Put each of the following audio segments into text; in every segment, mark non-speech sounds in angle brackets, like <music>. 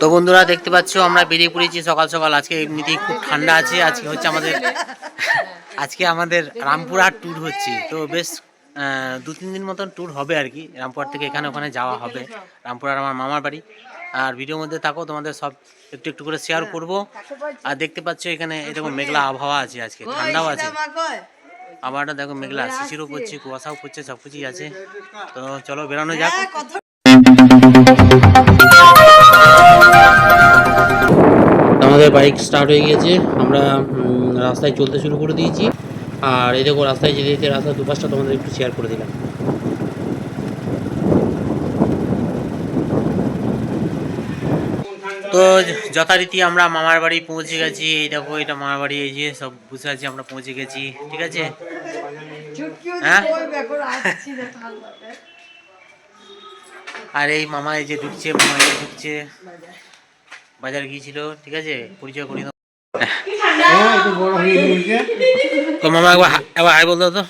তো বন্ধুরা দেখতে পাচ্ছ, আমরা বেরিয়ে পড়েছি সকাল সকাল। আজকে এমনিতেই খুব ঠান্ডা আছে, আজকে হচ্ছে আমাদের আজকে আমাদের রামপুরহাট ট্যুর হচ্ছে। তো বেশ দু, তিন দিন মতন ট্যুর হবে আর কি, রামপুরহাট থেকে এখানে ওখানে যাওয়া হবে। রামপুরহাট আমার মামার বাড়ি। আর ভিডিওর মধ্যে থাকো, তোমাদের সব একটু একটু করে শেয়ার করব। আর দেখতে পাচ্ছ এখানে এরকম মেঘলা আবহাওয়া আছে আজকে, ঠান্ডাও আছে। আবহাওয়াটা দেখো মেঘলা, শিশিরও পড়ছে, কুয়াশাও পড়ছে সব কিছুই আছে। তো চলো বেরোনো যাক। আমাদের বাইক স্টার্ট হয়ে গিয়েছে। আমরা রাস্তায় চলতে শুরু করে দিয়েছি। আর এই দেখো রাস্তায় যেতে যেতে রাস্তার দুপাশটা তোমাদের একটু শেয়ার করে দিলাম। তো যথারীতি আমরা মামার বাড়ি পৌঁছে গেছি। এই দেখো এটা মামার বাড়ি এই যে সব বুঝে আছি আমরা পৌঁছে গেছি। ঠিক আছে? হ্যাঁ? আর এই মামা এই যে ঢুকছে মামা এই ঢুকছে। বাজার গিয়েছিল ঠিক আছে? পরিচয় করি দাও। তো মামা একবার একবার হাই বলতো তো।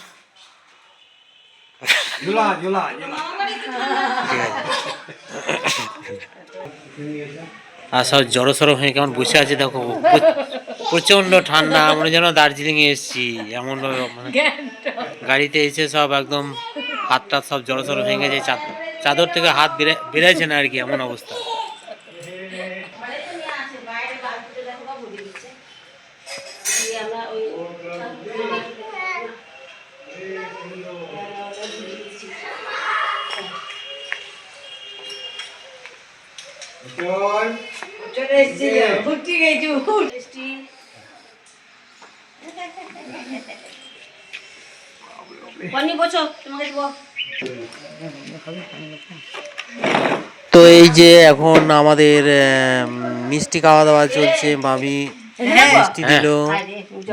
ঠিক আছে। আর সব জড়ো সড়ো হয়ে কেমন বসে আছে দেখো। প্র- প্রচণ্ড ঠান্ডা মনে যেন দার্জিলিং এ এসেছি এমন মানে গাড়িতে এসে সব একদম হাত টাত সব জড়ো সড়ো হয়ে গেছে চাদ- চাদর থেকে হাত বেড়ে বেড়েছে না আর কি এমন অবস্থা। বসো তোমাকে দেবো। তো এই যে এখন আমাদের মিষ্টি খাওয়া দাওয়া চলছে মামি মিষ্টি দিল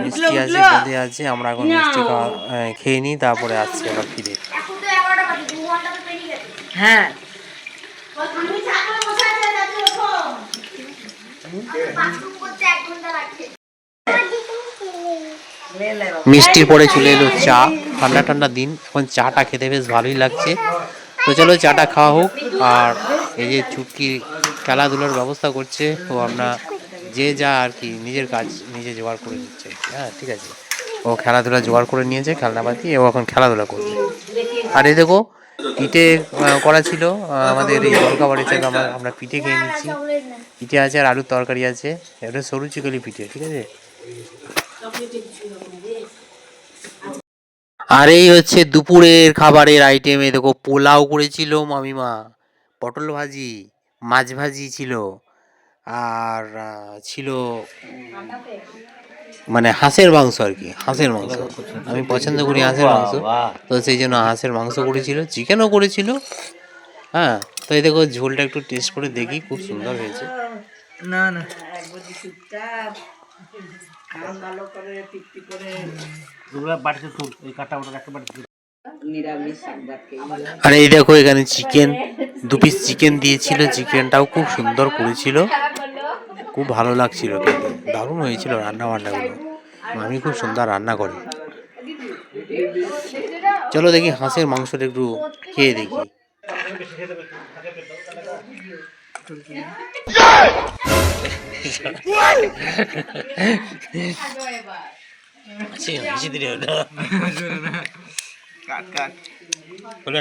মিষ্টি আছে বোঁদে আছে আমরা এখন মিষ্টি খাওয়া খেয়ে নিই তারপরে আসছি আবার ফিরে। এখন তো এগারোটা বাজে দু ঘণ্টা তো পেরিয়ে গেছে। হ্যাঁ। মিষ্টির পরে চলে এলো চা। ঠান্ডা ঠান্ডা দিন। এখন চাটা খেতে বেশ ভালোই লাগছে। তো চলো চাটা খাওয়া হোক। আর এই যে চুটকি খেলাধুলার ব্যবস্থা করছে, তো আমরা যে যা আর কি নিজের কাজ নিজে জোগাড় করে নিচ্ছে। হ্যাঁ ঠিক আছে। ও খেলাধুলা জোগাড় করে নিয়েছে খেলনাপাতি ও এখন খেলাধুলা করবে আর এই দেখো, পিঠে করা ছিল আমাদের এই জলকা বাড়ি থেকে আমরা আমরা পিঠে খেয়ে নিচ্ছি। পিঠে আছে আর আলুর তরকারি আছে। এটা সরু চিকলি পিঠে, ঠিক আছে? আর এই হচ্ছে দুপুরের খাবারের আইটেমে দেখো পোলাও করেছিল মামিমা পটল ভাজি মাছ ভাজি ছিল আর ছিল মানে হাঁসের মাংস আর কি হাঁসের মাংস। আমি পছন্দ করি হাঁসের মাংস। তো সেই জন্য হাঁসের মাংস করেছিল চিকেনও করেছিল। হ্যাঁ তো এই দেখো ঝোলটা একটু টেস্ট করে দেখি খুব সুন্দর হয়েছে। না না। নিরামিষ সংবাদ আর এই দেখো এখানে চিকেন দু পিস চিকেন দিয়েছিল চিকেনটাও খুব সুন্দর করেছিল। খুব ভালো লাগছিল খেতে দারুণ হয়েছিল রান্না বান্নাগুলো আমি খুব সুন্দর রান্না করে। চলো দেখি হাঁসের মাংসটা একটু খেয়ে দেখি।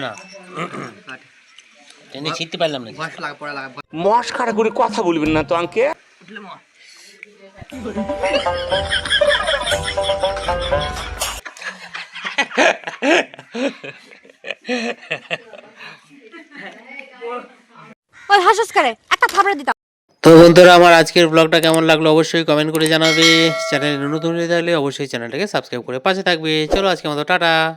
না। কাট করে কথা বলবেন না তো আঙ্কে <laughs> তো বন্ধুরা, আমার আজকের ব্লগটা কেমন লাগল অবশ্যই কমেন্ট করে জানাবে। চ্যানেলে নতুন হয়ে থাকলে অবশ্যই চ্যানেলটাকে সাবস্ক্রাইব করে পাশে থাকবে। চলো আজকে মতো, টাটা।